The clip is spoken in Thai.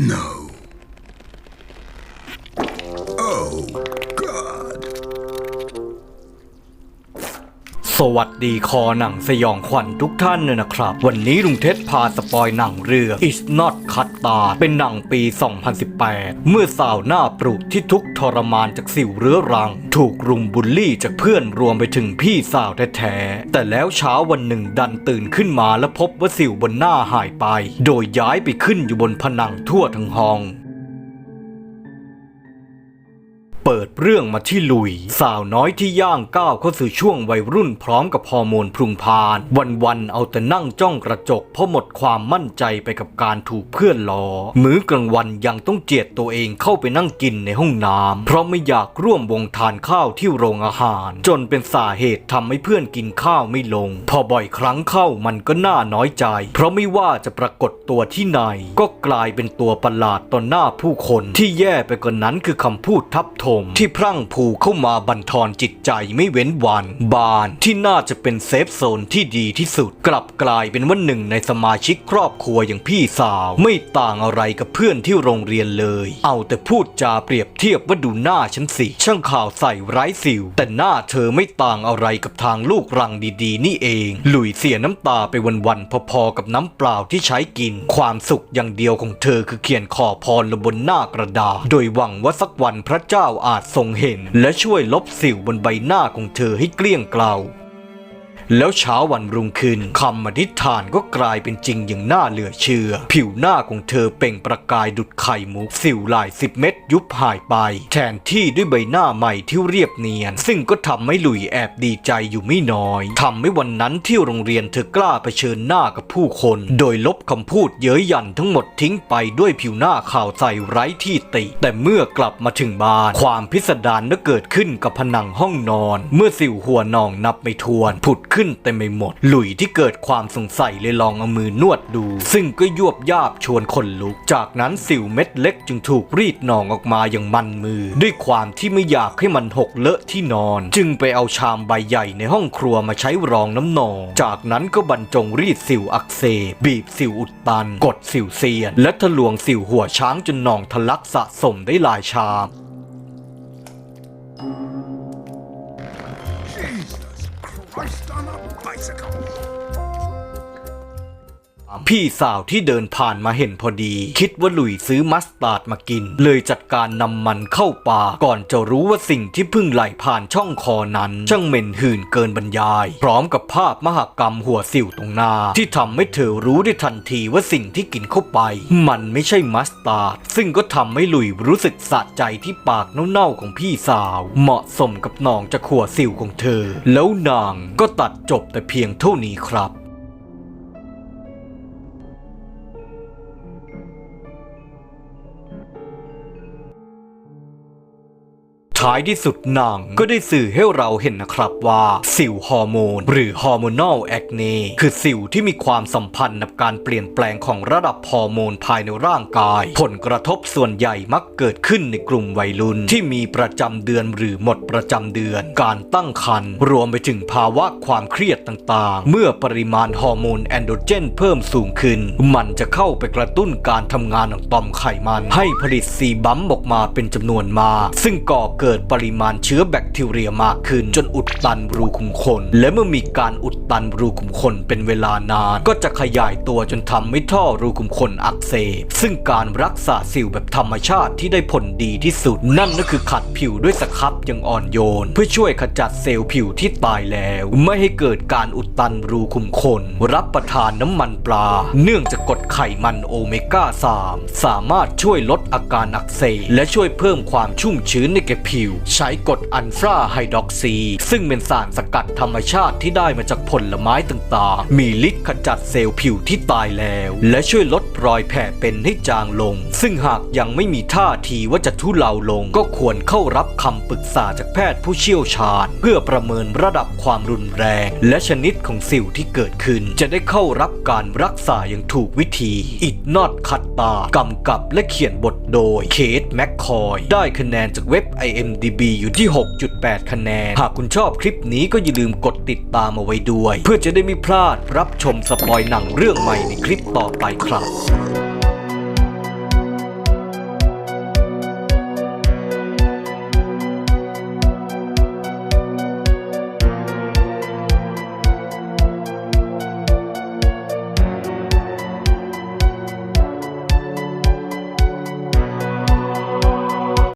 No. Oh, สวัสดีคอหนังสยองขวัญทุกท่านเลยนะครับ วันนี้ลุงเท็ดพาสปอยหนังเรื่อง It's Not Cut t a เป็นหนังปี 2018 เมื่อสาวหน้าปรุกที่ทุกทรมานจากสิวเรื้อรัง ถูกรุมบูลลี่จากเพื่อนรวมไปถึงพี่สาวแท้ๆ แต่แล้วเช้าวันหนึ่งดันตื่นขึ้นมาและพบว่าสิวบนหน้าหายไป โดยย้ายไปขึ้นอยู่บนผนังทั่วทั้งห้อง เปิดเรื่องมาที่ลุย สาวน้อยที่ย่างก้าวเข้าสู่ช่วงวัยรุ่นพร้อมกับฮอร์โมนพรุงพาน วันๆเอาแต่นั่งจ้องกระจกเพราะหมดความมั่นใจไปกับการถูกเพื่อนล้อ มื้อกลางวันยังต้องเจียดตัวเองเข้าไปนั่งกินในห้องน้ำเพราะไม่อยากร่วมวงทานข้าวที่โรงอาหาร จนเป็นสาเหตุทำให้เพื่อนกินข้าวไม่ลง พอบ่อยครั้งเข้ามันก็น่าน้อยใจ เพราะไม่ว่าจะปรากฏตัวที่ไหน ก็กลายเป็นตัวประหลาดต่อหน้าผู้คนที่แย่ไปกว่านั้นคือคำพูดทับถม ที่พรั่งพรูเข้ามาบั่นทอนจิตใจไม่เว้นวัน บานที่น่าจะเป็นเซฟโซนที่ดีที่สุด กลับกลายเป็นว่าหนึ่งในสมาชิกครอบครัวอย่างพี่สาว ไม่ต่างอะไรกับเพื่อนที่โรงเรียนเลย เอาแต่พูดจาเปรียบเทียบว่าดูหน้าฉันสิ ช่างข่าวใส่ไร้สิว แต่หน้าเธอไม่ต่างอะไรกับทางลูกรังดีๆ นี่เอง หลุยเสียน้ำตาไปวันๆพอๆกับน้ำเปล่าที่ใช้กิน ความสุขอย่างเดียวของเธอคือเขียนขอพรลงบนหน้ากระดาษ โดยหวังว่าสักวันพระเจ้าอาจทรงเห็น และช่วยลบสิวบนใบหน้าของเธอให้เกลี้ยงเกลา แล้วเช้าวันรุ่งขึ้นคำอธิษฐานก็กลายเป็นจริงอย่างน่าเหลือเชื่อ ผิวหน้าของเธอเปล่งประกายดุดไข่มุกสิวหลายสิบเม็ดยุบหายไป แทนที่ด้วยใบหน้าใหม่ที่เรียบเนียน ซึ่งก็ทำให้หลุยแอบดีใจอยู่ไม่น้อยทำให้วันนั้นที่โรงเรียนเธอกล้าเผชิญหน้ากับผู้คน โดยลบคำพูดเย้ยหยันทั้งหมดทิ้งไปด้วยผิวหน้าข่าวใสไร้ที่ติ แต่เมื่อกลับมาถึงบ้าน ความพิสดารก็เกิดขึ้นกับผนังห้องนอน เมื่อสิวหัวนองนับไม่ถ้วนผุดขึ้นึ้นเต็มไปหมด หลุยที่เกิดความสงสัยเลยลองเอามือนวดดู ซึ่งก็ยวบยาบชวนขนลุก จากนั้นสิวเม็ดเล็กจึงถูกรีดหนองออกมาอย่างมันมือ ด้วยความที่ไม่อยากให้มันหกเลอะที่นอน จึงไปเอาชามใบใหญ่ในห้องครัวมาใช้รองน้ำหนอง จากนั้นก็บรรจงรีดสิวอักเสบบีบสิวอุดตัน กดสิวเซียน และทะลวงสิวหัวช้างจนหนองทะลักสะสมได้หลายชาม Jesus Christ on a bicycle. พี่สาวที่เดินผ่านมาเห็นพอดี คิดว่าหลุยซื้อมัสตาร์ดมากิน เลยจัดการนำมันเข้าปากก่อนจะรู้ว่าสิ่งที่เพิ่งไหลผ่านช่องคอนั้นช่างเหม็นหื่นเกินบรรยาย พร้อมกับภาพมหกรรมหัวสิวตรงหน้า ที่ทำให้เธอรู้ได้ทันทีว่าสิ่งที่กินเข้าไป มันไม่ใช่มัสตาร์ดซึ่งก็ทำให้หลุยรู้สึกสะใจที่ปากเน่าๆของพี่สาว เหมาะสมกับหนองจากหัวสิวของเธอ แล้วนางก็ตัดจบแต่เพียงเท่านี้ครับ ท้ายที่สุดนางก็ได้สื่อให้เราเห็นนะครับว่าสิวฮอร์โมน หรือฮอร์โมนอลแอคเนคือสิวที่มีความสัมพันธ์กับการเปลี่ยนแปลงของระดับฮอร์โมนภายในร่างกาย ผลกระทบส่วนใหญ่มักเกิดขึ้นในกลุ่มวัยรุ่น ที่มีประจำเดือนหรือหมดประจำเดือน การตั้งครรภ์รวมไปถึงภาวะความเครียดต่างๆ เมื่อปริมาณฮอร์โมนแอนโดรเจนเพิ่มสูงขึ้น มันจะเข้าไปกระตุ้นการทำงานของต่อมไขมัน ให้ผลิตซีบัมออกมาเป็นจำนวนมา ซึ่งก่อเกิดิดปริมาณเชื้อแบคทีเรียมากขึ้น จนอุดตันรูขุมขน และเมื่อมีการอุดตันรูขุมขนเป็นเวลานาน ก็จะขยายตัวจนทำให้ท่อรูขุมขนอักเสบ ซึ่งการรักษาสิวแบบธรรมชาติที่ได้ผลดีที่สุด นั่นก็คือขัดผิวด้วยสครับย่างอ่อนโยน เพื่อช่วยขจัดเซลล์ผิวที่ตายแล้ว ไม่ให้เกิดการอุดตันรูขุมขน รับประทานน้ำมันปลา เนื่องจากกรดไขมันโอเมก้า 3 สามารถช่วยลดอาการอักเสบและช่วยเพิ่มความชุ่มชื้นในแก่ผิวใช้กรดอัลฟาไฮดรอกซี ซึ่งเป็นสารสกัดธรรมชาติที่ได้มาจากผลไม้ต่างๆ มีฤทธิ์ขจัดเซลล์ผิวที่ตายแล้ว และช่วยลดรอยแผลเป็นให้จางลง ซึ่งหากยังไม่มีท่าทีว่าจะทุเลาลง ก็ควรเข้ารับคำปรึกษาจากแพทย์ผู้เชี่ยวชาญ เพื่อประเมินระดับความรุนแรง และชนิดของสิวที่เกิดขึ้น จะได้เข้ารับการรักษาอย่างถูกวิธีอิดนอตคัตตากำกับและเขียนบทโดยเคทแมคคอย ได้คะแนนจากเว็บ IMDB อยู่ที่ 6.8 คะแนน หากคุณชอบคลิปนี้ก็อย่าลืมกดติดตามเอาไว้ด้วย เพื่อจะได้ไม่พลาดรับชมสปอยหนังเรื่องใหม่ในคลิปต่อไปครับ